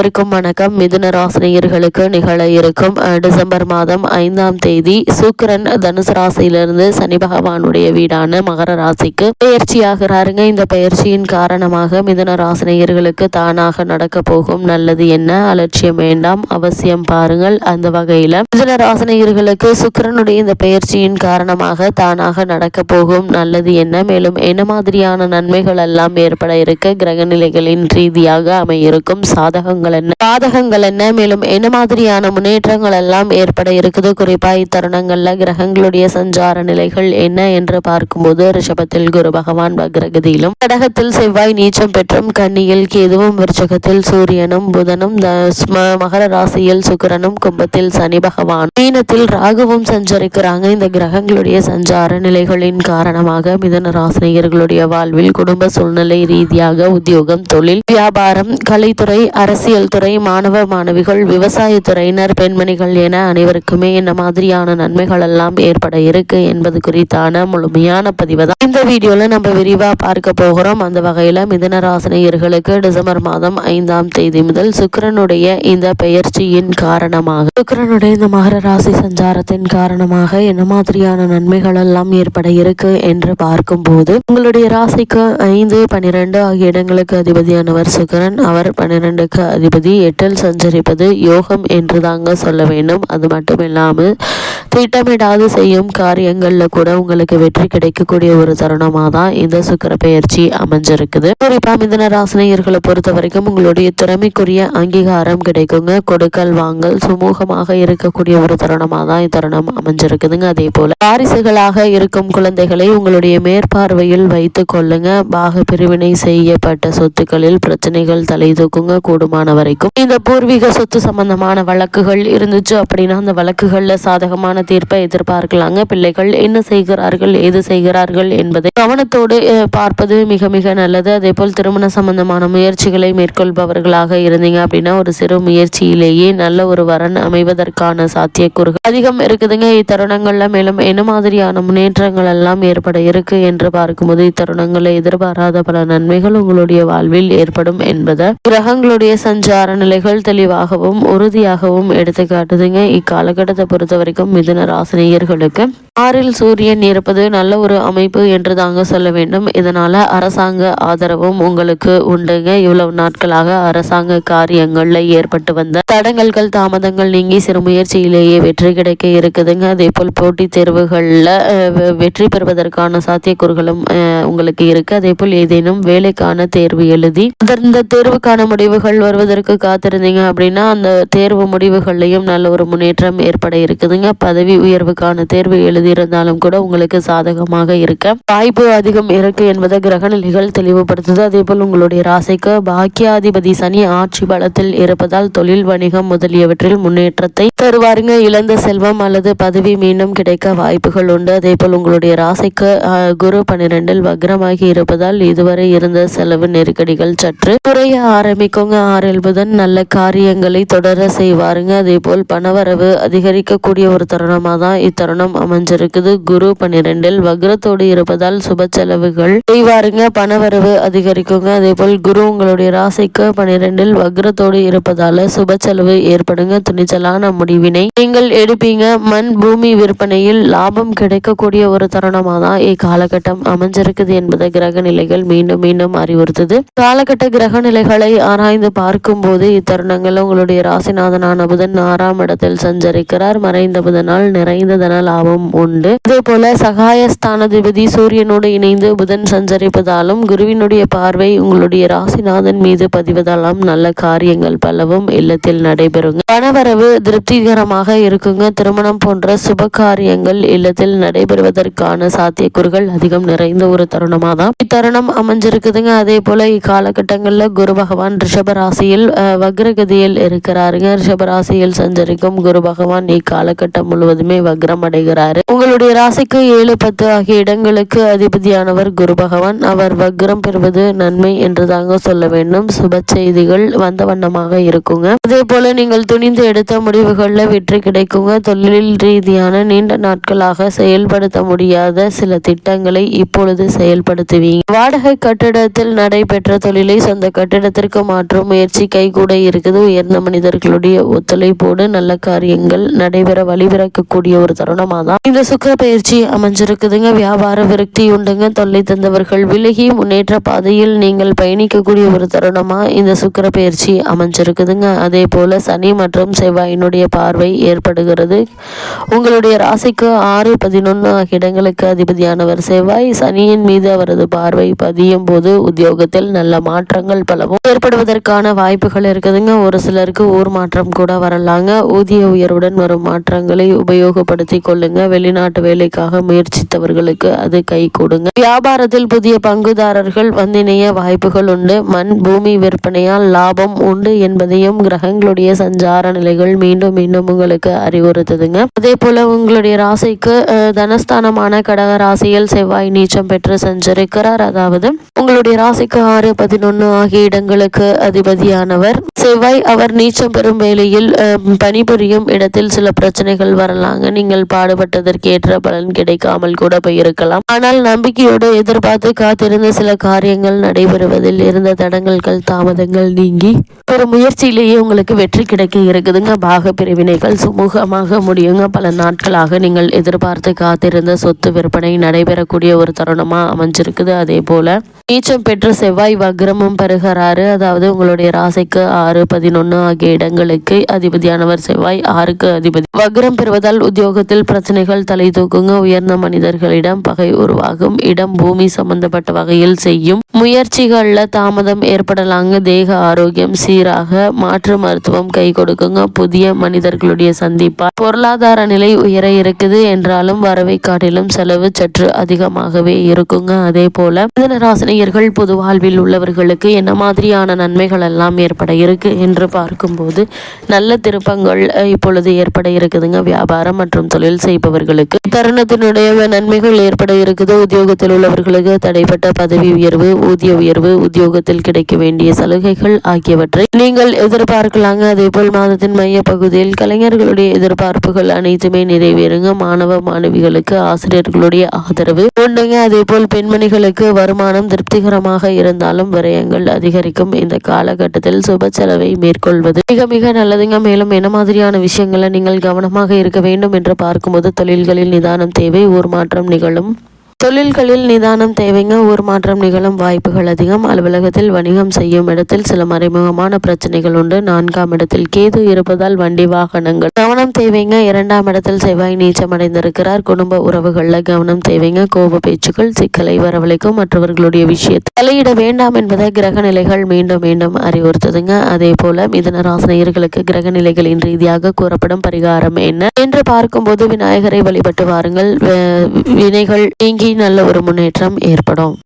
இருக்கும் வணக்கம். மிதுன ராசினியர்களுக்கு நிகழ இருக்கும் டிசம்பர் மாதம் ஐந்தாம் தேதி சுக்கிரன் தனுசு ராசியிலிருந்து சனி பகவானுடைய வீடான மகர ராசிக்கு பயிற்சியாகிறாருங்க. இந்த பயிற்சியின் காரணமாக மிதுன ராசினியர்களுக்கு தானாக நடக்க போகும் நல்லது என்ன? அலட்சியம் வேண்டாம். அவசியம் பாருங்கள். அந்த வகையில மிதுன ராசினியர்களுக்கு சுக்கரனுடைய இந்த பயிற்சியின் காரணமாக தானாக நடக்க போகும் நல்லது என்ன? மேலும் என்ன மாதிரியான நன்மைகள் எல்லாம் ஏற்பட இருக்க? கிரக நிலைகளின் ரீதியாக அமையிருக்கும் சாதகங்கள் என்ன? பாதகங்கள் என்ன? மேலும் என்ன மாதிரியான முன்னேற்றங்கள் எல்லாம் ஏற்பட இருக்குது? குறிப்பா இத்தருணங்கள்ல கிரகங்களுடைய சஞ்சார நிலைகள் என்ன என்று பார்க்கும்போது ரிஷபத்தில் குரு பகவான் வக்ரகதியிலும் கடகத்தில் செவ்வாய் நீச்சம் பெற்றும் கன்னியில் கேதுவும் விருச்சகத்தில் சூரியனும் புதனும் மகர ராசியில் சுக்கரனும் கும்பத்தில் சனி பகவான் மீனத்தில் ராகுவும் சஞ்சரிக்கிறாங்க. இந்த கிரகங்களுடைய சஞ்சார நிலைகளின் காரணமாக மிதன ராசினியர்களுடைய வாழ்வில் குடும்ப சூழ்நிலை ரீதியாக உத்தியோகம் தொழில் வியாபாரம் கலைத்துறை அரசியல் துறை மாணவ மாணவிகள் விவசாயத்துறையினர் பெண்மணிகள் என அனைவருக்குமே என்ன மாதிரியான நன்மைகள் எல்லாம் ஏற்பட இருக்கு என்பது குறித்தான முழுமையான பதிவு தான் இந்த வீடியோல நம்ம விரிவா பார்க்க போகிறோம். அந்த வகையில மிதனராசினியர்களுக்கு டிசம்பர் மாதம் ஐந்தாம் தேதி முதல் சுக்கிரனுடைய இந்த பெயர்ச்சியின் காரணமாக சுக்கரனுடைய இந்த மகர ராசி சஞ்சாரத்தின் காரணமாக என்ன மாதிரியான நன்மைகள் எல்லாம் ஏற்பட இருக்கு என்று பார்க்கும்போது உங்களுடைய ராசிக்கு ஐந்து பன்னிரண்டு ஆகிய இடங்களுக்கு அதிபதியானவர் சுக்கரன். அவர் பன்னிரெண்டுக்கு அதிபதி எட்டில் சஞ்சரிப்பது யோகம் என்று தாங்க சொல்ல வேண்டும். அது மட்டும் இல்லாமல் திட்டமிடாது செய்யும் காரியங்கள்ல கூட உங்களுக்கு வெற்றி கிடைக்கக்கூடிய ஒரு தருணமாக தான் இந்த சுக்கர பெயர்ச்சி அமைஞ்சிருக்குது. குறிப்பாக மிதன ராசினியர்களை பொறுத்த வரைக்கும் உங்களுடைய திறமைக்குரிய அங்கீகாரம் கிடைக்குங்க. கொடுக்கல் வாங்கல் சுமூகமாக இருக்கக்கூடிய ஒரு தருணமாக தான் இத்தருணம் அமைஞ்சிருக்குதுங்க. அதே போல வாரிசுகளாக இருக்கும் குழந்தைகளை உங்களுடைய மேற்பார்வையில் வைத்துக் கொள்ளுங்க. பாக பிரிவினை செய்யப்பட்ட சொத்துக்களில் பிரச்சனைகள் தலை தூக்குங்க. கூடுமான வரைக்கும். இந்த பூர்வீக சொத்து சம்பந்தமான வழக்குகள் இருந்துச்சு அப்படின்னா அந்த வழக்குகள்ல சாதகமான தீர்ப்பை எதிர்பார்க்கலாங்க. பிள்ளைகள் என்ன செய்கிறார்கள் ஏது செய்கிறார்கள் என்பதை கவனத்தோடு பார்ப்பது மிக மிக நல்லது. அதே போல் திருமண சம்பந்தமான முயற்சிகளை மேற்கொள்பவர்களாக இருந்தீங்க அப்படின்னா ஒரு சிறு முயற்சியிலேயே நல்ல ஒரு வரன் அமைவதற்கான சாத்தியக்கூறுகள் அதிகம் இருக்குதுங்க. இத்தருணங்கள்ல மேலும் என்ன மாதிரியான முன்னேற்றங்கள் எல்லாம் ஏற்பட இருக்கு என்று பார்க்கும்போது இத்தருணங்களை எதிர்பாராத பல நன்மைகள் உங்களுடைய வாழ்வில் ஏற்படும் என்பதை கிரகங்களுடைய சஞ்சார நிலைகள் தெளிவாகவும் உறுதியாகவும் எடுத்துக்காட்டுதுங்க. இக்காலகட்டத்தை பொறுத்த வரைக்கும் மிதுன ராசினியர்களுக்கு ஆறில் சூரியன் இருப்பது நல்ல ஒரு அமைப்பு என்று தாங்க சொல்ல வேண்டும். இதனால் அரசாங்க ஆதரவும் உங்களுக்கு உண்டுங்க. இவ்வளவு நாட்களாக அரசாங்க காரியங்களில் ஏற்பட்டு வந்த தடங்கல்கள் தாமதங்கள் நீங்கி சிறு முயற்சியிலேயே வெற்றி கிடைக்க இருக்குதுங்க. அதே போல் போட்டித் தேர்வுகளில் வெ- வெற்றி பெறுவதற்கான சாத்தியக்கூறுகளும் உங்களுக்கு இருக்கு. அதே போல் ஏதேனும் வேலைக்கான தேர்வு எழுதி அந்த தேர்வுக்கான முடிவுகள் வருவதற்கு காத்திருந்தீங்க அப்படின்னா அந்த தேர்வு முடிவுகள்லையும் நல்ல ஒரு முன்னேற்றம் ஏற்பட இருக்குதுங்க. பதவி உயர்வுக்கான தேர்வு எழுதி இருந்தாலும் கூட உங்களுக்கு சாதகமாக இருக்க வாய்ப்பு அதிகம் இருக்கு என்பதை கிரகநிலைகள் தெளிவுபடுத்துது. அதே போல் உங்களுடைய ராசிக்கு பாக்கியாதிபதி சனி ஆட்சி பலத்தில் இருப்பதால் தொழில் வணிகம் முதலியவற்றில் முன்னேற்றத்தை தருவாருங்க. இழந்த செல்வம் அல்லது பதவி மீண்டும் கிடைக்க வாய்ப்புகள் உண்டு. அதே போல் உங்களுடைய ராசிக்கு குரு பன்னிரெண்டில் வக்ரமாகி இருப்பதால் இதுவரை இருந்த செலவு நெருக்கடிகள் சற்று குறைய ஆரம்பிக்குங்க. ஆறில் புதன் நல்ல காரியங்களை தொடர செய்வாருங்க. அதே போல் பணவரவு அதிகரிக்கக்கூடிய ஒரு தருணமாக தான் இத்தருணம் அமைஞ்சிருக்குது குரு பன்னிரெண்டில் வக்ரத்தோடு இருப்பதால் சுப செலவுகள் செய்வாருங்க. பணவரவு அதிகரிக்குங்க. அதே போல் குரு உங்களுடைய ராசிக்கு பன்னிரெண்டில் வக்ரத்தோடு இருப்பதால சுப செலவு ஏற்படுங்க. துணிச்சலான முடிவினை நீங்கள் எடுப்பீங்க. மண் பூமி விற்பனையில் லாபம் கிடைக்கக்கூடிய ஒரு தருணமாக தான் இக்காலகட்டம் அமைஞ்சிருக்குது என்பதை கிரக நிலைகள் மீண்டும் மீண்டும் அறிவுறுத்துது. காலகட்ட கிரக நிலைகளை ஆராய்ந்து பார்க்கும் போது இத்தருணங்கள் உங்களுடைய ராசிநாதனான புதன் ஆறாம் இடத்தில் சஞ்சரிக்கிறார். மறைந்த புதனால் நிறைந்த தன லாபம் உண்டு. அதே போல சகாயஸ்தானாதிபதி சூரியனோடு இணைந்து புதன் சஞ்சரிப்பதாலும் குருவினுடைய பார்வை உங்களுடைய ராசிநாதன் மீது பதிவதாலும் நல்ல காரியங்கள் பலவும் இல்லத்தில் நடைபெறுங்க. பணவரவு திருப்திகரமாக இருக்குங்க. திருமணம் போன்ற சுப காரியங்கள் இல்லத்தில் நடைபெறுவதற்கான சாத்தியக்கூறுகள் அதிகம் நிறைந்த ஒரு தருணமாக தான் இத்தருணம் அமைஞ்சிருக்குதுங்க. அதே போல இக்காலகட்டங்களில் குரு பகவான் ரிஷப ராசியில் அஹ், வக்ரகதியில் இருக்கிறாருங்க. ரிஷப ராசியில் சஞ்சரிக்கும் குரு பகவான் இக்காலகட்டம் முழுவதுமே வக்ரம் அடைகிறாரு. உங்களுடைய ராசிக்கு ஏழு பத்து ஆகிய இடங்களுக்கு அதிபதியானவர் குரு பகவான். அவர் வக்ரம் பெறுவது நன்மை என்று தாங்க சொல்ல வேண்டும். சுப செய்திகள் வந்த வண்ணமாக இருக்குங்க. அதே போல நீங்கள் துணிந்து எடுத்த முடிவுகளில் வெற்றி கிடைக்குங்க. தொழில் ரீதியான நீண்ட நாட்களாக செயல்படுத்த முடியாத சில திட்டங்களை இப்பொழுது செயல்படுத்துவீங்க. வாடகை கட்டிடத்தில் நடைபெற்ற தொழிலை சொந்த கட்டிடத்திற்கு மாற்றும் முயற்சி கைகூட இருக்குது. உயர்ந்த மனிதர்களுடைய ஒத்துழைப்போடு நல்ல காரியங்கள் நடைபெற வழிபிறக்கக்கூடிய ஒரு தருணமாக தான் இந்த சுக்கர பயிற்சி அமைஞ்சிருக்குதுங்க. வியாபார விரக்தி உண்டுங்க. தொல்லை தந்தவர்கள் விலகி முன்னேற்ற பாதையில் நீங்கள் பயணிக்கக்கூடிய ஒரு தருணமா இந்த சுக்கர பயிற்சி அமைஞ்சிருக்குதுங்க. அதே போல சனி மற்றும் செவ்வாயினுடைய பார்வை ஏற்படுகிறது. உங்களுடைய ராசிக்கு ஆறு பதினொன்று ஆகிய இடங்களுக்கு அதிபதியானவர் செவ்வாய். சனியின் மீது அவரது பார்வை பதியும் போது உத்தியோகத்தில் நல்ல மாற்றங்கள் பலவும் ஏற்படுவதற்கான வாய்ப்புகள் இருக்குதுங்க. ஒரு சிலருக்கு ஊர் மாற்றம் கூட வரலாங்க. ஊதிய உயர்வுடன் வரும் மாற்றங்களை உபயோகப்படுத்தி கொள்ளுங்க. வெளிநாட்டு வேலைக்காக முயற்சித்தவர்களுக்கு அது கை கொடுங்க. வியாபாரத்தில் புதிய பங்குதாரர்கள் வந்திணைய வாய்ப்புகள் உண்டு. மண் பூமி விற்பனையால் லாபம் உண்டு என்பதையும் கிரகங்களுடைய சஞ்சார நிலைகள் மீண்டும் மீண்டும் உங்களுக்கு அறிவுறுத்துதுங்க. அதே போல உங்களுடைய ராசிக்கு தனஸ்தானமான கடக ராசியில் செவ்வாய் நீச்சம் பெற்று சென்றிருக்கிறார் அதாவது உங்களுடைய ராசிக்கு ஆறு பதினொன்று ஆகிய இடங்களுக்கு அதிபதியானவர். செவ்வாய் அவர் நீச்சம் பெறும் வேலையில் பணிபுரியும் இடத்தில் சில பிரச்சனைகள் வரலாங்க. நீங்கள் பாடுபட்டதற்கு ஏற்ற எதிர்பார்த்த பலன் கிடைக்காமல் கூட போயிருக்கலாம். ஆனால் நம்பிக்கையோடு எதிர்பார்த்து காத்திருந்த சில காரியங்கள் நடைபெறுவதில் இருந்த தடங்கல்கள் தாமதங்கள் நீங்கி ஒரு முயற்சியிலேயே உங்களுக்கு வெற்றி கிடைக்க இருக்குதுங்க. பாக பிரிவினைகள் சுமூகமாக முடியுங்க. பல நாட்களாக நீங்கள் எதிர்பார்த்து காத்திருந்த சொத்து விற்பனை நடைபெறக்கூடிய ஒரு தருணமா அமைஞ்சிருக்குது. அதே போல நீச்சம் பெற்ற செவ்வாய் வக்ரமும் பெறுகிறாரு. அதாவது உங்களுடைய ராசிக்கு ஆறு பதினொன்னு ஆகிய இடங்களுக்கு அதிபதியானவர் செவ்வாய் ஆறுக்கு அதிபதி. வக்ரம் பெறுவதால் உத்தியோகத்தில் பிரச்சனைகள் தலை தூக்குங்க உயர்ந்த மனிதர்களிடம் பகை உருவாகும். இடம் பூமி சம்பந்தப்பட்ட வகையில் செய்யும். முயற்சிகள்ல தாமதம் ஏற்படலாங்க. தேக ஆரோக்கியம் சீராக மாற்று மருத்துவம் கை கொடுக்குங்க. புதிய மனிதர்களுடைய சந்திப்பா பொருளாதார நிலை உயர இருக்குது. என்றாலும் வரவை காட்டிலும் செலவு சற்று அதிகமாகவே இருக்குங்க. அதே போல மிதனராசினியர்கள் பொது வாழ்வில் உள்ளவர்களுக்கு என்ன மாதிரியான நன்மைகள் எல்லாம் ஏற்பட இருக்கு என்று பார்க்கும்போது நல்ல திருப்பங்கள் இப்பொழுது ஏற்பட இருக்குதுங்க. வியாபாரம் மற்றும் தொழில் செய்பவர்களுக்கு தருணத்தினுடைய நன்மைகள் ஏற்பட இருக்குது உத்தியோகத்தில் உள்ளவர்களுக்கு தடைப்பட்ட பதவி உயர்வு ஊதிய உயர்வு உத்தியோகத்தில் கிடைக்க வேண்டிய சலுகைகள் ஆகியவற்றை நீங்கள் எதிர்பார்க்கலாங்க. அதே போல் மாதத்தின் மைய பகுதியில் கலைஞர்களுடைய எதிர்பார்ப்புகள் அனைத்துமே நிறைவேறுங்க. மாணவ மாணவிகளுக்கு ஆசிரியர்களுடைய ஆதரவு உண்டுங்க. அதே போல் பெண்மணிகளுக்கு வருமானம் திருப்திகரமாக இருந்தாலும் விரயங்கள் அதிகரிக்கும். இந்த காலகட்டத்தில் சுப செலவை மேற்கொள்வது மிக மிக நல்லதுங்க. மேலும் என்ன மாதிரியான விஷயங்களை நீங்கள் கவனமாக இருக்க வேண்டும் என்று பார்க்கும்போது தொழில்களில் நிதானம் தேவை ஒரு மாற்றம் நிகழும். தொழில்களில் நிதானம் தேவைங்க. ஊர் மாற்றம் நிகழும் வாய்ப்புகள் அதிகம். அலுவலகத்தில் வணிகம் செய்யும் இடத்தில் சில மறைமுகமான பிரச்சனைகள் உண்டு. நான்காம் இடத்தில் கேது இருப்பதால் வண்டி வாகனங்கள். கவனம் தேவைங்க. இரண்டாம் இடத்தில் செவ்வாய் நீச்சம் அடைந்திருக்கிறார். குடும்ப உறவுகளில் கவனம் தேவைங்க. கோப பேச்சுக்கள் சிக்கலை வரவழைக்கும் மற்றவர்களுடைய விஷயத்தை தலையிட வேண்டாம் என்பதை கிரக நிலைகள் மீண்டும் மீண்டும் அறிவுறுத்துதுங்க. அதே போல மிதன ராசினியர்களுக்கு கிரக நிலைகளின் ரீதியாக கூறப்படும் பரிகாரம் என்ன? என்று பார்க்கும்போது விநாயகரை வழிபட்டு வாருங்கள். வினைகள் நீங்கி நல்ல ஒரு முன்னேற்றம் ஏற்படும்.